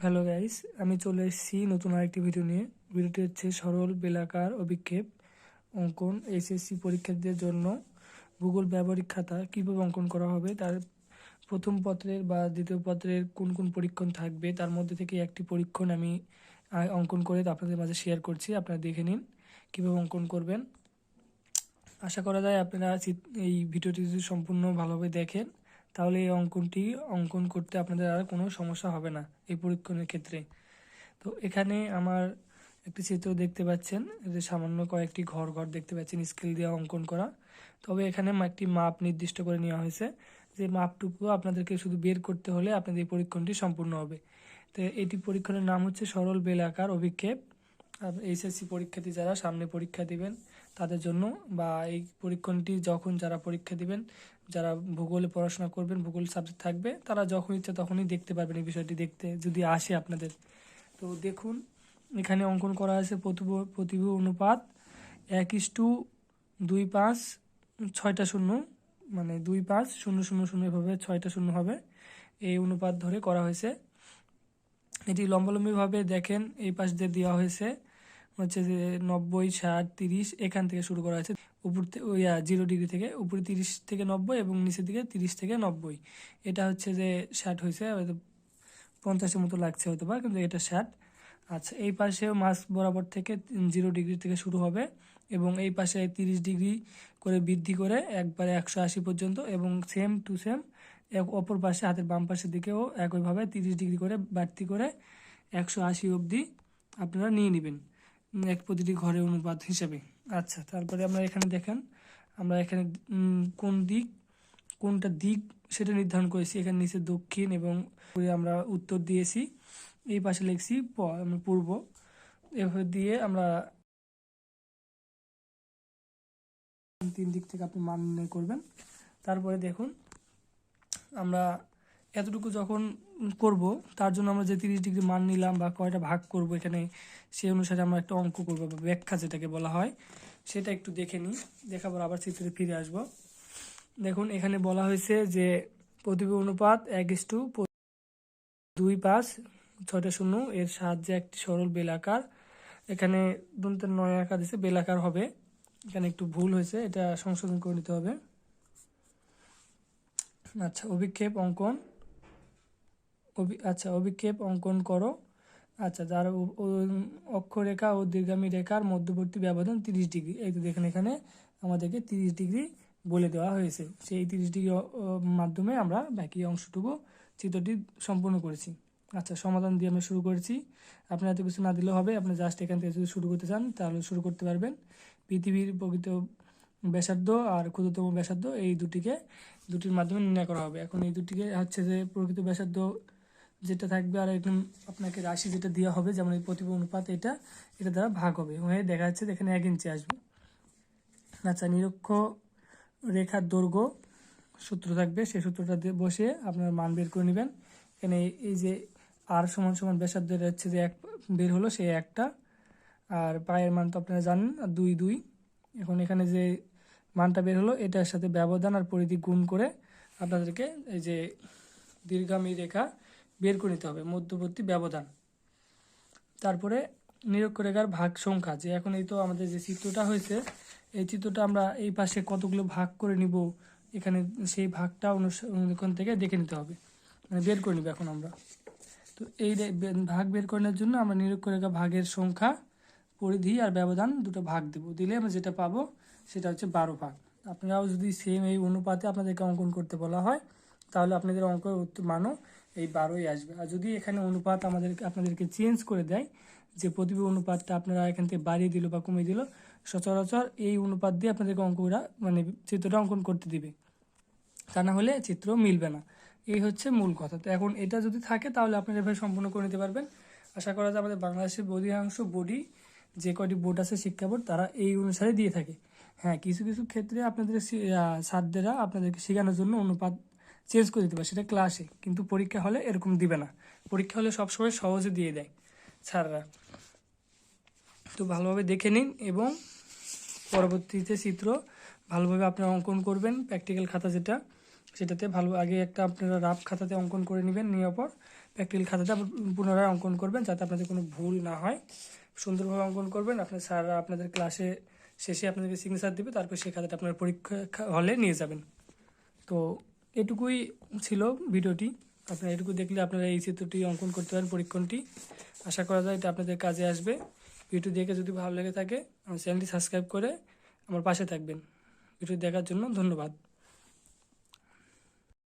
Hello guys আমি চলে এসেছি নতুন আরেকটি ভিডিও নিয়ে। ভিডিওটি হচ্ছে সরল, বেলাকার, অভিক্ষেপ, অঙ্কন এসএসসি পরীক্ষার্থীদের জন্য ভূগোল ব্যবহারিক খাতা কীভাবে অঙ্কন করা হবে, তার প্রথম পত্রের বা দ্বিতীয় পত্রের কোন কোন পরীক্ষণ থাকবে, তার মধ্যে থেকে একটি পরীক্ষণ আমি অঙ্কন করে আপনাদের মাঝে শেয়ার করছি। আপনারা দেখে নিন কীভাবে অঙ্কন করবেন। আশা করা যায় আপনারা এই ভিডিওটি যদি সম্পূর্ণ ভালোভাবে দেখেন তাহলে এই অঙ্কনটি অঙ্কন করতে আপনাদের আর কোনো সমস্যা হবে না এই পরীক্ষণের ক্ষেত্রে। তো এখানে আমার একটি চিত্র দেখতে পাচ্ছেন যে সামান্য কয়েকটি ঘর ঘর দেখতে পাচ্ছেন, স্কেল দিয়ে অঙ্কন করা। তবে এখানে একটি মাপ নির্দিষ্ট করে নেওয়া হয়েছে, যে মাপটুকু আপনাদেরকে শুধু বের করতে হলে আপনাদের এই পরীক্ষণটি সম্পূর্ণ হবে। তো এটি পরীক্ষণের নাম হচ্ছে সরল বেলাকার অভিক্ষেপ। এইচএসসি পরীক্ষার্থী যারা সামনে পরীক্ষা দিবেন তাদের জন্য বা এই পরীক্ষণটি যখন যারা পরীক্ষা দিবেন, যারা ভূগোলে পড়াশোনা করবেন, ভূগোল সাবজেক্ট থাকবে, তারা যখন ইচ্ছা তখনই দেখতে পারবেন এই বিষয়টি দেখতে, যদি আসে আপনাদের। তো দেখুন, এখানে অঙ্কন করা আছে প্রতিভু প্রতিভু অনুপাত এক ইস টু দুই পাঁচ ছয়টা শূন্য মানে দুই পাঁচ শূন্য শূন্য শূন্য এভাবে ছয়টা শূন্য হবে, এই অনুপাত ধরে করা হয়েছে। এটি লম্বালম্বিভাবে দেখেন, এই পাশ দিয়ে দেওয়া হয়েছে। হচ্ছে যে নব্বই, ষাট, তিরিশ এখান থেকে শুরু করা হয়েছে। উপর ওই জিরো ডিগ্রি থেকে উপরে তিরিশ থেকে নব্বই এবং নিচের দিকে তিরিশ থেকে নব্বই। এটা হচ্ছে যে ষাট হয়েছে, হয়তো পঞ্চাশের মতো লাগছে হয়তো বা, কিন্তু এটা ষাট। আচ্ছা এই পাশেও মাছ বরাবর থেকে জিরো ডিগ্রি থেকে শুরু হবে এবং এই পাশে তিরিশ ডিগ্রি করে বৃদ্ধি করে একবারে একশো আশি পর্যন্ত এবং সেম টু সেম এক অপর পাশে হাতের বাম পাশের দিকেও একইভাবে তিরিশ ডিগ্রি করে বাড়তি করে একশো আশি অবধি আপনারা নিয়ে নেবেন। এক প্রতিটি ঘরে অনুপাত হিসেবে। আচ্ছা তারপরে আমরা এখানে দেখেন, আমরা এখানে কোন দিক, কোনটা দিক সেটা নির্ধারণ করেছি। এখানে নিচে দক্ষিণ এবং আমরা উত্তর দিয়েছি। এই পাশে লিখছি পূর্ব। এভাবে দিয়ে আমরা তিন দিক থেকে আপনি মান করবেন। তারপরে দেখুন, আমরা এতটুকু যখন করব, তার জন্য আমরা যে তিরিশ ডিগ্রি মান নিলাম বা কয়টা ভাগ করব এখানে সেই অনুসারে আমরা একটা অঙ্ক করব বা ব্যাখ্যা যেটাকে বলা হয়, সেটা একটু দেখে নিই। দেখাবার আবার চিত্রে ফিরে আসব। দেখুন, এখানে বলা হয়েছে যে প্রতিভা অনুপাত এক ইস টু দুই পাঁচ ছয়টা শূন্য এর সাহায্যে একটি সরল বেলাকার এখানে দন্তের নয় আকার দিছে বেলাকার হবে। এখানে একটু ভুল হয়েছে, এটা সংশোধন করে নিতে হবে। আচ্ছা অভিক্ষেপ, অঙ্কন। আচ্ছা অভিক্ষেপ অঙ্কন করো। আচ্ছা যার অক্ষরেখা ও দীর্ঘামী রেখার মধ্যবর্তী ব্যবধান তিরিশ ডিগ্রি। এই তো দেখেন এখানে আমাদেরকে তিরিশ ডিগ্রি বলে দেওয়া হয়েছে। সেই তিরিশ ডিগ্রি মাধ্যমে আমরা বাকি অংশটুকু চিত্রটি সম্পূর্ণ করেছি। আচ্ছা সমাধান দিয়ে আমরা শুরু করেছি। আপনি এত কিছু না দিলেও হবে। আপনি জাস্ট এখান থেকে যদি শুরু করতে চান, তাহলে শুরু করতে পারবেন। পৃথিবীর প্রকৃত ব্যাসার্ধ আর ক্ষুদ্রতম ব্যাসার্ধ এই দুটিকে, দুটির মাধ্যমে নির্ণয় করা হবে। এখন এই দুটিকে হচ্ছে যে প্রকৃত ব্যাসার্ধ যেটা থাকবে আর একদম আপনাকে রাশি যেটা দেওয়া হবে, যেমন এই প্রতিভা অনুপাত এটা এটা দ্বারা ভাগ হবে। হয়ে দেখা যাচ্ছে এখানে এক ইঞ্চি আসবে। আচ্ছা নিরক্ষ রেখার দৈর্ঘ্য সূত্র থাকবে। সেই সূত্রটা দিয়ে বসে আপনার মান বের করে নেবেন। এখানে এই যে আর সমান সমান ব্যাসার্ধের হচ্ছে যে এক বের হলো, সেই একটা। আর পায়ের মান তো আপনারা জানেন, দুই দুই। এখন এখানে যে মানটা বের হলো, এটার সাথে ব্যবধান আর পরিধি গুণ করে আপনাদেরকে এই যে দীর্ঘামী রেখা বের করে নিতে হবে, মধ্যবর্তী ব্যবধান। তারপরে নিরক্ষরেখার ভাগ সংখ্যা, যে এখন এই তো আমাদের যে চিত্রটা হয়েছে, এই চিত্রটা আমরা এই পাশে কতগুলো ভাগ করে নিব, এখানে সেই ভাগটা অনুস- অনুক্ষণ থেকে দেখে নিতে হবে মানে বের করে নিব এখন আমরা। তো এই ভাগ বের করানোর জন্য আমরা নিরক্ষরেখা ভাগের সংখ্যা, পরিধি আর ব্যবধান দুটো ভাগ দেব। দিলে আমরা যেটা পাবো, সেটা হচ্ছে বারো ভাগ। আপনারাও যদি সেম এই অনুপাতে আপনাদেরকে অঙ্কন করতে বলা হয়, তাহলে আপনাদের উত্তর, মানও এই বারোই আসবে। আর যদি এখানে অনুপাত আমাদের আপনাদেরকে চেঞ্জ করে দেয় যে প্রতিভা অনুপাতটা আপনারা এখান থেকে বাড়িয়ে দিল বা কমিয়ে দিল সচরাচর এই অনুপাত দিয়ে আপনাদেরকে অঙ্কটা মানে চিত্রটা অঙ্কন করতে দিবে। তা না হলে চিত্র মিলবে না। এই হচ্ছে মূল কথা। তো এখন এটা যদি থাকে তাহলে আপনারা এভাবে সম্পূর্ণ করে নিতে পারবেন। আশা করা যায় আমাদের বাংলাদেশের অধিকাংশ বডি যে কয়টি বোর্ড আছে শিক্ষা বোর্ড তারা এই অনুসারে দিয়ে থাকে। হ্যাঁ কিছু কিছু ক্ষেত্রে আপনাদের সি- আহ, স্যারদেরা আপনাদেরকে শেখানোর জন্য অনুপাত চেঞ্জ করে পারে সেটা ক্লাসে কিন্তু পরীক্ষা হলে এরকম দিবে না। পরীক্ষা হলে সবসময় সহজে দিয়ে দেয় স্যাররা। তো ভালোভাবে দেখে নিন এবং পরবর্তীতে চিত্র ভালোভাবে আপনারা অঙ্কন করবেন প্র্যাকটিক্যাল খাতা যেটা, সেটাতে ভালো আগে একটা আপনারা রাফ খাতাতে অঙ্কন করে নেবেন, নেওয়ার পর প্র্যাকটিক্যাল খাতাতে পুনরায় অঙ্কন করবেন যাতে আপনাদের কোনো ভুল না হয়। সুন্দরভাবে অঙ্কন করবেন আপনার স্যাররা আপনাদের ক্লাসে শেষে আপনাদেরকে সিগনেচার দেবে, তারপর সেই খাতাটা আপনার পরীক্ষা হলে নিয়ে যাবেন। তো এটুকুই ছিল ভিডিওটি। আপনারা এটুকু দেখলে আপনারা এই চিত্রটি অঙ্কন করতে পারেন পরীক্ষণটি। আশা করা যায় এটা আপনাদের কাজে আসবে। ভিডিও দেখে যদি ভালো লেগে থাকে, আমার চ্যানেলটি সাবস্ক্রাইব করে আমার পাশে থাকবেন। ভিডিও দেখার জন্য ধন্যবাদ।